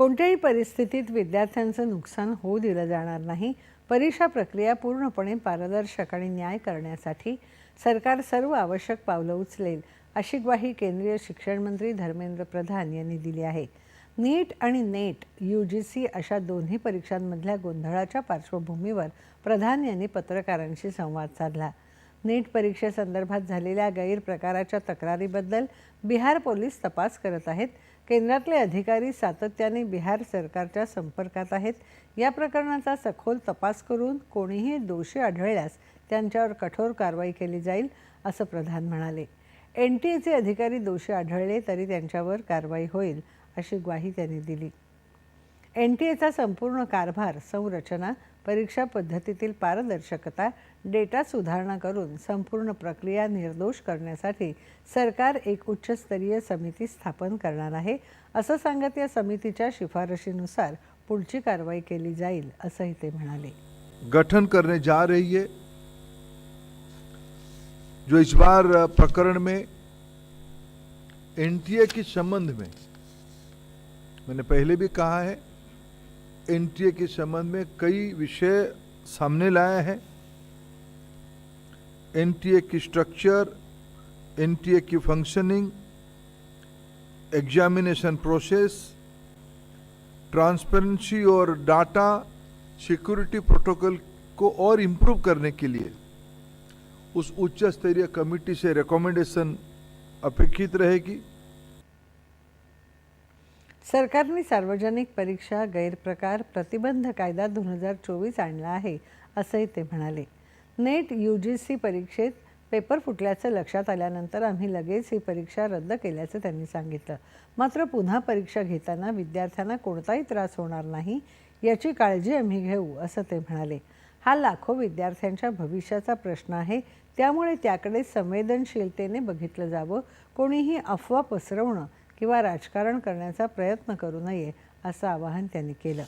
कोणत्याही परिस्थितीत विद्यार्थ्यांचं नुकसान होऊ दिलं जाणार नाही. परीक्षा प्रक्रिया पूर्णपणे पारदर्शक आणि न्याय करण्यासाठी सरकार सर्व आवश्यक पावलं उचलेल अशी ग्वाही केंद्रीय शिक्षण मंत्री धर्मेंद्र प्रधान यांनी दिली आहे. नीट आणि नेट यू जी सी अशा दोन्ही परीक्षांमधल्या गोंधळाच्या पार्श्वभूमीवर प्रधान यांनी पत्रकारांशी संवाद साधला. नीट परीक्षेसंदर्भात झालेल्या गैरप्रकाराच्या तक्रारीबद्दल बिहार पोलीस तपास करत आहेत. केंद्रातले अधिकारी सातत्याने बिहार सरकारच्या संपर्कात आहेत. या प्रकरणाचा सखोल तपास करून कोणीही दोषी आढळल्यास त्यांच्यावर कठोर कारवाई केली जाईल असं प्रधान म्हणाले. एन टी एचे अधिकारी दोषी आढळले तरी त्यांच्यावर कारवाई होईल अशी ग्वाही त्यांनी दिली. एन टी एचा संपूर्ण कारभार संरचना परीक्षा पद्धतीतील पारदर्शकता डेटा सुधारणा करून संपूर्ण प्रक्रिया निर्दोष करण्यासाठी सरकार एक उच्चस्तरीय समिती स्थापन करणार आहे. असं सांगत या समितीच्या शिफारशीनुसार पुढची कारवाई केली जाईल असंही ते म्हणाले. गठन करने जा रही है। जो इस बार प्रकरण में एनटीए के संबंध में मैंने पहले भी कहा है एनटीए के संबंध में कई विषय सामने लाए हैं। एनटीए की स्ट्रक्चर एनटीए की फंक्शनिंग एग्जामिनेशन प्रोसेस ट्रांसपेरेंसी और डाटा सिक्योरिटी प्रोटोकॉल को और इम्प्रूव करने के लिए उस उच्च स्तरीय कमेटी से रिकमेंडेशन अपेक्षित रहेगी। सरकारने सार्वजनिक परीक्षा गैरप्रकार प्रतिबंध कायदा दोन हजार चोवीस आणला आहे असंही ते म्हणाले. नेट यू जी सी परीक्षेत पेपर फुटल्याचं लक्षात आल्यानंतर आम्ही लगेच ही परीक्षा रद्द केल्याचं त्यांनी सांगितलं. मात्र पुन्हा परीक्षा घेताना विद्यार्थ्यांना कोणताही त्रास होणार नाही याची काळजी आम्ही घेऊ असं ते म्हणाले. हा लाखो विद्यार्थ्यांच्या भविष्याचा प्रश्न आहे त्यामुळे त्याकडे संवेदनशीलतेने बघितलं जावं कोणीही अफवा पसरवणं किंवा राजकारण करण्याचा प्रयत्न करू नये असं आवाहन त्यांनी केलं.